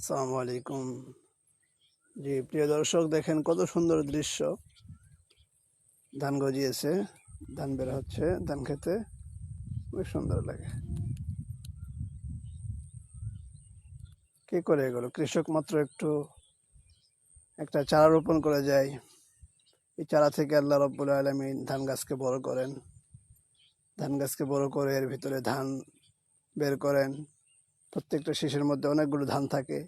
আসসালামু আলাইকুম। জি, প্রিয় দর্শক, দেখেন কত সুন্দর দৃশ্য। ধান গজিয়েছে, ধান বের হচ্ছে, ধান খেতে। খুব সুন্দর লাগে। কে করে এগুলো? কৃষক মাত্র একটু, একটা চারা রোপণ করে যায়। এই চারা থেকে আল্লাহ রব্বুল আলমিন ধান গাছকে বড় করেন। ধান গাছকে বড় করে এর ভিতরে ধান বের করেন। প্রত্যেকটা শীষের মধ্যে অনেকগুলো ধান থাকে।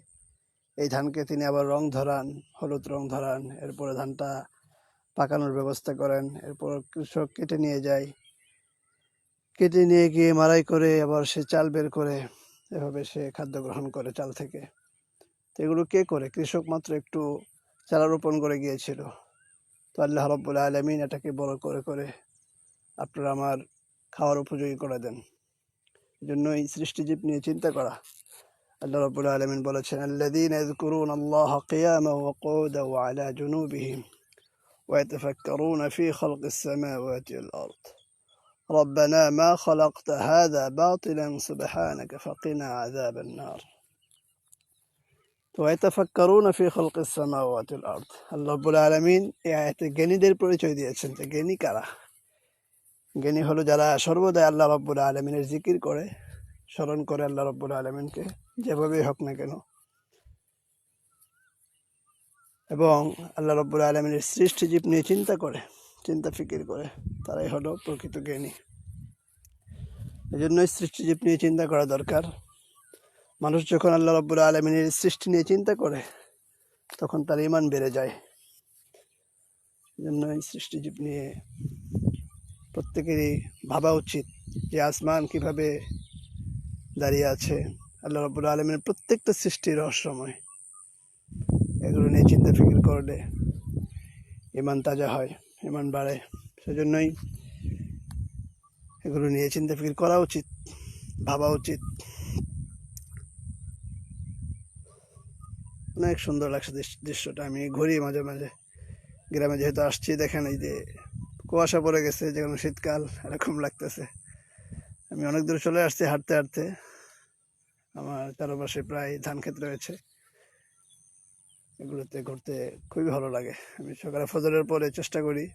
এই ধানকে তিনি আবার রং ধরান, হলুদ রং ধরান, এরপরে ধানটা পাকানোর ব্যবস্থা করেন, এরপর কৃষক কেটে নিয়ে যায়। কেটে নিয়ে গিয়ে মারাই করে, আবার সে চাল বের করে, এভাবে সে খাদ্য গ্রহণ করে চাল থেকে। তো এগুলো কে করে? কৃষক মাত্র একটু চারা রোপণ করে গিয়েছিল। তো আল্লাহ রব্বুল আলমিন এটাকে বড় করে করে আপনারা আমার খাওয়ার উপযোগী করে দেন। জন্য এই সৃষ্টিজীব নিয়ে চিন্তা করা আল্লাহ রব্বুল আলমিন বলেছেন الذين يذكرون الله قياما وقعودا وعلى جنوبهم ويتفكرون في خلق السماوات والأرض ربنا ما خلقت هذا باطلا سبحانك فقنا عذاب النار ويتفكرون في خلق السماوات والأرض আল্লাহ রব্বুল আলমিন এই আয়াতে জ্ঞানীদের পরিচয় দিয়েছেন যে জ্ঞানী কারা জ্ঞানী হলো যারা সর্বদাই আল্লাহ রব্বুল আলমিনের জিকির করে, স্মরণ করে আল্লাহ রব্বুল আলমিনকে, যেভাবেই হোক না কেন। এবং আল্লাহ রব্বুল আলমিনের সৃষ্টিজীব নিয়ে চিন্তা করে, চিন্তা ফিকির করে, তারাই হলো প্রকৃত জ্ঞানী। এই জন্যই সৃষ্টিজীব নিয়ে চিন্তা করা দরকার। মানুষ যখন আল্লাহ রব্বুল আলমিনের সৃষ্টি নিয়ে চিন্তা করে, তখন তার ইমান বেড়ে যায়। এই জন্য এই সৃষ্টিজীব নিয়ে প্রত্যেকেরই ভাবা উচিত যে আসমান কীভাবে দাঁড়িয়ে আছে। আল্লাহ রব্বুল আলমের প্রত্যেকটা সৃষ্টি রহস্যময়। এগুলো নিয়ে চিন্তা ফিকির করলে ইমান তাজা হয় ইমান বাড়ে। সেজন্যই এগুলো নিয়ে চিন্তা ফিকির করা উচিত, ভাবা উচিত। অনেক সুন্দর লাগছে দৃশ্যটা। আমি ঘুরি মাঝে মাঝে। গ্রামে যেহেতু আসছি, দেখেন এই যে কুয়াশা পড়ে গেছে যেমন শীতকাল এরকম লাগতেছে। আমি অনেক দূর চলে আসছি হাঁটতে হাঁটতে। আমার চারপাশে প্রায় ধান ক্ষেত রয়েছে। এগুলোতে ঘুরতে খুবই ভালো লাগে। আমি সকালে ফজরের পরে চেষ্টা করি,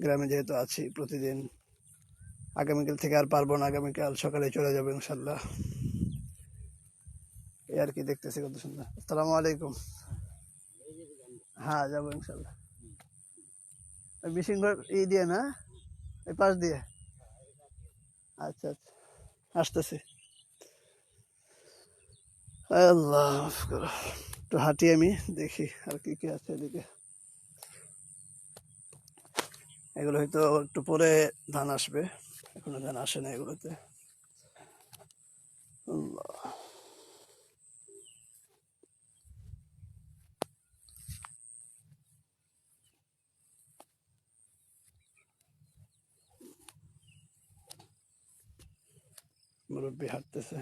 গ্রামে যেহেতু আছি প্রতিদিন। আগামীকাল থেকে আর পারব না, আগামীকাল সকালে চলে যাব ইনশাল্লাহ। এই আর কি দেখতেছি কত সুন্দর। আসসালামু আলাইকুম। হ্যাঁ যাব ইনশাল্লাহ। ঘর ই দিয়ে না? এই পাশ দিয়ে? আচ্ছা আচ্ছা। আসতেছি। আল্লাহ একটু হাঁটি আমি, দেখি আর কি কি আছে এদিকে। এগুলো হয়তো একটু পরে ধান আসবে। এখনও ধান আসে না এগুলোতে। আল্লাহ। মুরব্বী হাঁটতেছে।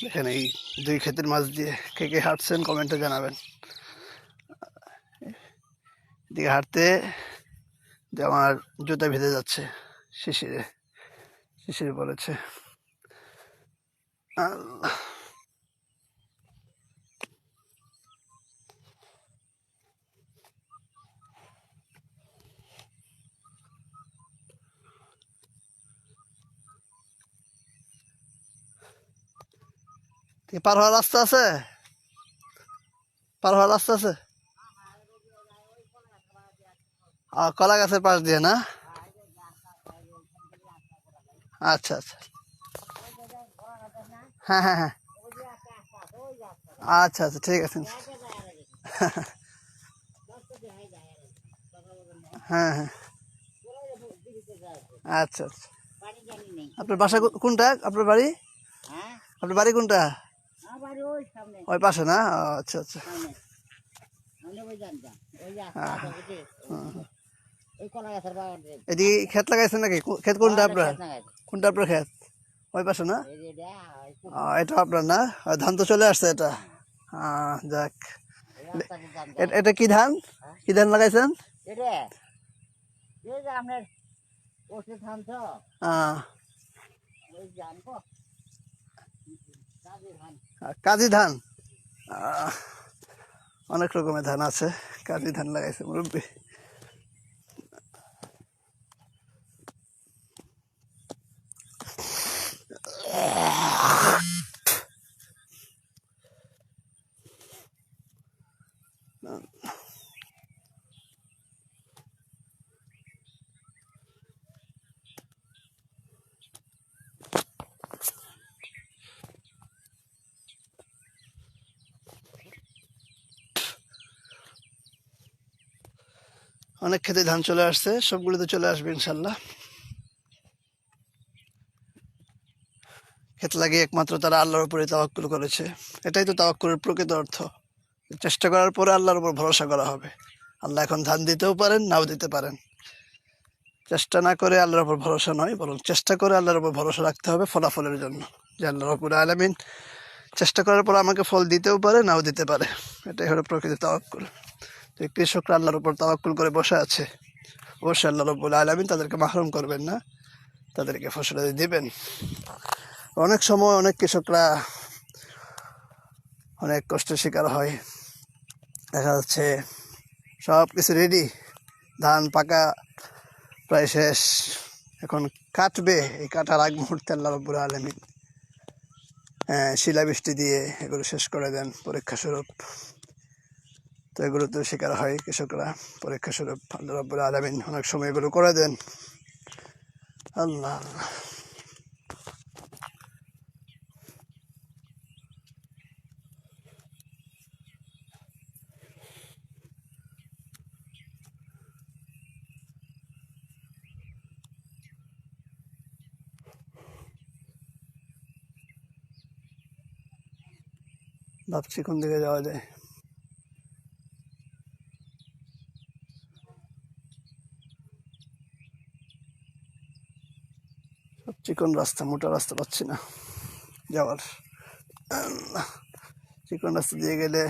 দেখেন এই দুই ক্ষেতের মাছ দিয়ে কে কে হাঁটছেন কমেন্টে জানাবেন। দিকে হাঁটতে আমার জুতা ভেজে যাচ্ছে, শিশিরে শিশিরে বলেছে, আল্লাহ। পার হওয়ার রাস্তা আছে? পার হওয়ার রাস্তা আছে? কলা গাছের পাশ দিয়ে না? আচ্ছা আচ্ছা। হ্যাঁ হ্যাঁ হ্যাঁ। আচ্ছা আচ্ছা ঠিক আছে। হ্যাঁ হ্যাঁ। আচ্ছা আচ্ছা। আপনার বাসা কোনটা? আপনার বাড়ি? হ্যাঁ। আপনার বাড়ি কোনটা? ওই পাশে না? আচ্ছা আচ্ছা। সামনে। আমরা ওই জানতাম ওই যে আস্তে আস্তে বুঝি, ওই কলা গাছের বাগান রে। এদিকে ক্ষেত লাগাইছেন নাকি? ক্ষেত কোনটা আপনার? কোনটা আপনার ক্ষেত? ওই পাশে না? এটা, আপনার না? ধান তো চলে আসছে এটা। যাক। এটা কি ধান? কি ধান লাগাইছেন? এটা, কাজী ধান। অনেক রকমের ধান আছে। কাজী ধান লাগাইছে মুরব্বী। অনেক খেতে ধান চলে আসছে সবগুলোতে চলে আসবে ইনশাল্লাহ। ক্ষেত লাগিয়ে একমাত্র তারা আল্লাহর উপরে তাওয়াক্কুল করেছে। এটাই তো তাওয়াক্কুলের প্রকৃত অর্থ। চেষ্টা করার পরে আল্লাহর উপর ভরসা করা হবে। আল্লাহ এখন ধান দিতেও পারেন, নাও দিতে পারেন। চেষ্টা না করে আল্লাহর উপর ভরসা নয়, বরং চেষ্টা করে আল্লাহর উপর ভরসা রাখতে হবে ফলাফলের জন্য। যে আল্লাহর উপরে আলামিন চেষ্টা করার পর আমাকে ফল দিতেও পারে, নাও দিতে পারে। এটাই হলো প্রকৃত তাওয়াক্কুল। এই কৃষকরা আল্লাহর উপর তাওয়াক্কুল করে বসে আছে। অবশ্যই আল্লাহ রব্বুল আলমিন তাদেরকে মাহরুম করবেন না। তাদেরকে ফসল দিবেন। অনেক সময় অনেক কৃষকরা অনেক কষ্টের শিকার হয়। দেখা যাচ্ছে সব কিছু রেডি ধান পাকা প্রায় শেষ। এখন কাটবে এই কাটার আগ মুহূর্তে আল্লাহ রব্বুল আলমিন হ্যাঁ শিলাবৃষ্টি দিয়ে এগুলো শেষ করে দেন পরীক্ষা স্বরূপ। তো এগুলো তো শিকার হয় কৃষকরা। পরীক্ষা স্বরূপ আল্লাহ আলমিন অনেক সময় এগুলো করে দেন। আল্লাহ। ভাবছি কোন দিকে যাওয়া যায়। চিকন রাস্তা, মোটা রাস্তা পাচ্ছি না যাওয়ার। চিকন রাস্তা দিয়ে গেলে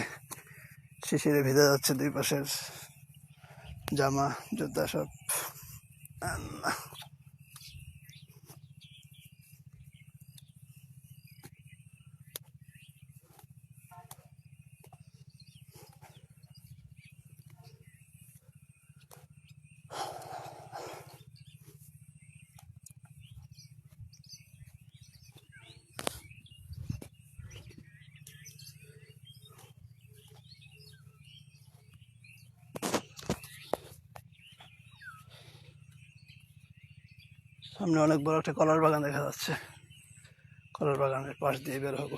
শিশিরে ভেজা যাচ্ছে দুই পাশের জামা, জুতা সব। সামনে অনেক বড় একটা কলার বাগান দেখা যাচ্ছে। কলার বাগানের পাশ দিয়ে বের হব।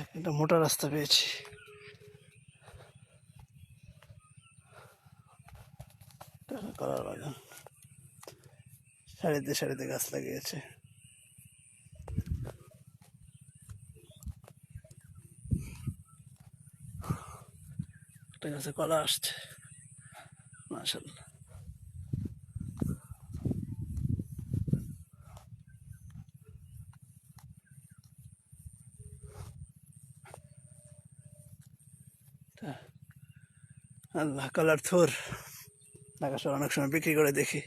একটা মোটা রাস্তা পেয়েছি। কলার বাগান। সারিতে সারিতে গাছ লাগিয়েছে। একটা গাছে কলা আসছে। মাশাল্লাহ আল্লাহ কালার থুর। ঢাকা শহর অনেক সময় বিক্রি করে দেখি।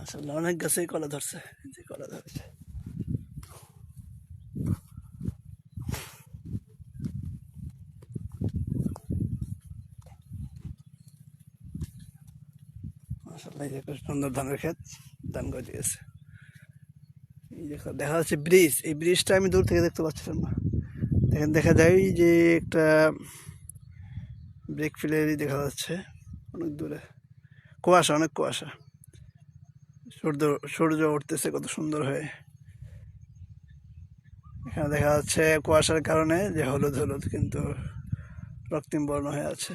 আসলে অনেক গাছেই কলা ধরছে। যে কলা ধরেছে। একটা সুন্দর ধানের ক্ষেত, ধান গজিয়েছে। দেখো যাচ্ছে ব্রিজ এই ব্রিজটা আমি দূর থেকে দেখতে পাচ্ছিলাম না। দেখেন, দেখা যায় যে একটা ব্রেক ফিলেরই দেখা যাচ্ছে অনেক দূরে। কুয়াশা, অনেক কুয়াশা। সূর্য সূর্য উঠতেছে কত সুন্দর হয়ে। এখানে দেখা যাচ্ছে কুয়াশার কারণে যে হলুদ হলুদ কিন্তু রক্তিম বর্ণ হয়ে আছে।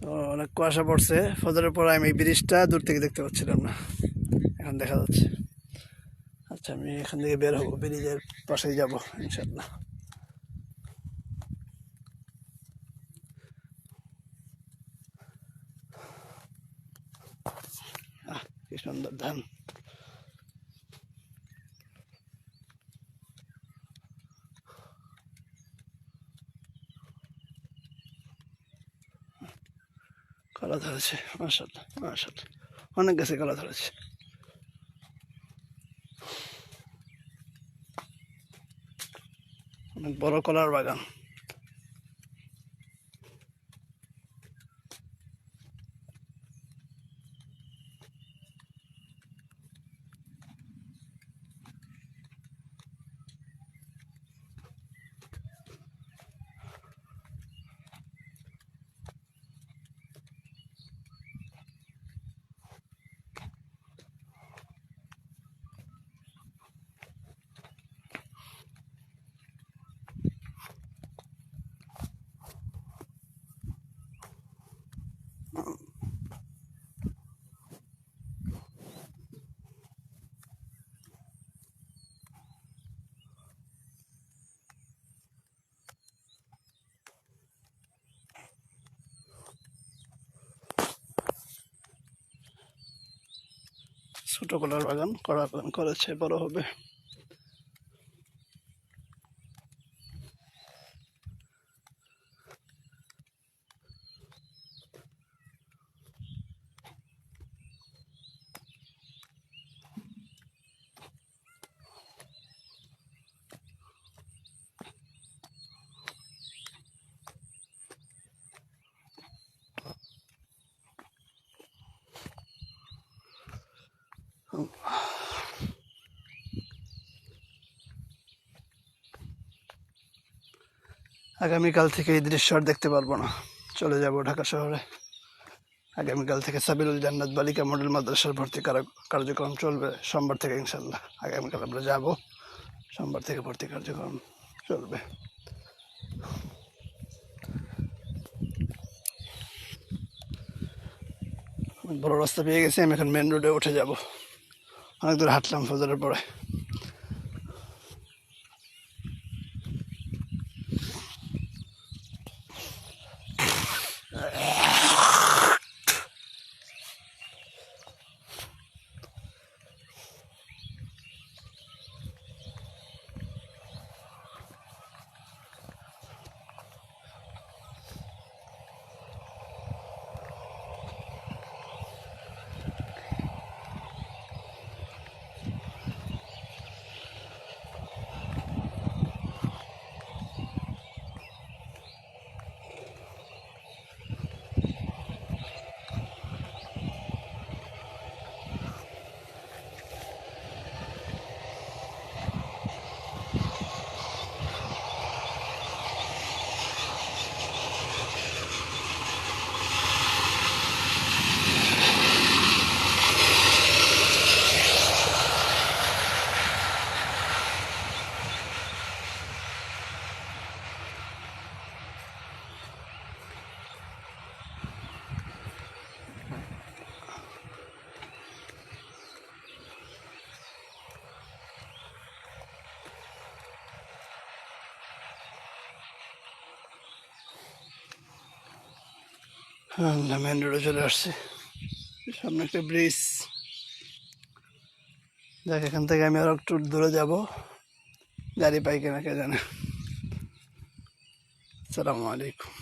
তো অনেক কুয়াশা পড়ছে। ফজরের পর আমি এই ব্রিজটা দূর থেকে দেখতে পাচ্ছিলাম না। এখন দেখা যাচ্ছে। আচ্ছা আমি এখান থেকে বের হব ব্রিজের পাশেই যাব ইনশাল্লাহ কি সুন্দর ধান। কলা ধরেছে মাসাল্লাহ মাসাল্লাহ অনেক গাছে কলা ধরেছে অনেক বড় কলার বাগান ছোট কলার বাগান করা করেছে বড় হবে। আগামীকাল থেকে এই দৃশ্য আর দেখতে পারব না। চলে যাব ঢাকা শহরে। আগামীকাল থেকে সাবিরুল জান্নাত বালিকা মডেল মাদ্রাসার ভর্তি কার- কার্যক্রম চলবে সোমবার থেকে ইনশাল্লাহ আগামীকাল আমরা যাব, সোমবার থেকে ভর্তি কার্যক্রম চলবে। বড় রাস্তা পেয়ে গেছি, আমি এখন মেন রোডে উঠে যাব। অনেক দূর হাঁটলাম ফজরের পরে। আমরা মেন রোডে চলে আসছি। সামনে একটা ব্রিজ। যাক এখান থেকে আমি আরও একটু দূরে যাব। গাড়ি পাই কেনা কে জানে। সালামু আলাইকুম।